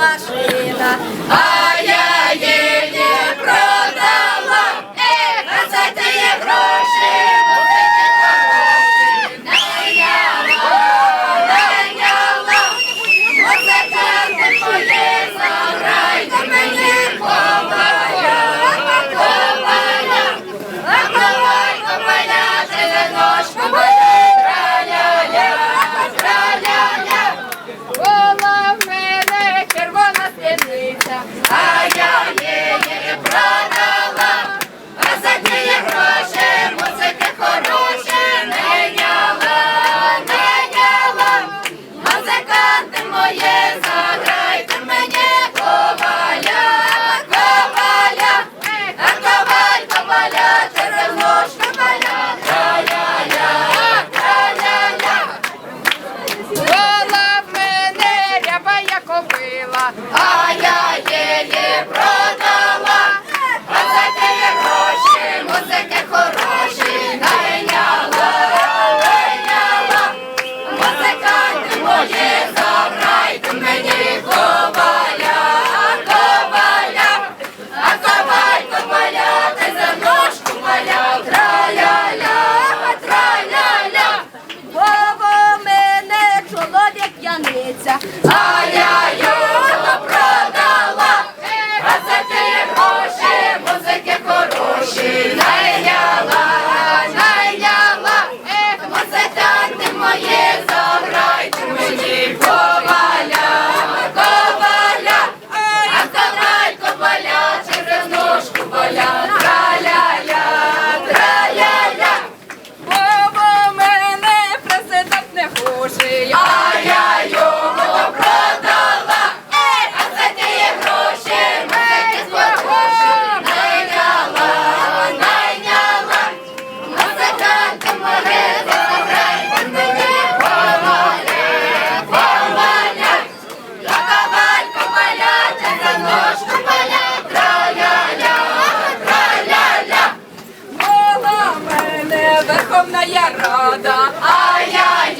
машина, а я її продала, Е, газети є гроші, будете хороші, найняла, найняла, оце це моє забрай, та мені ховая, ножку. народная рада. Ай-яй-яй!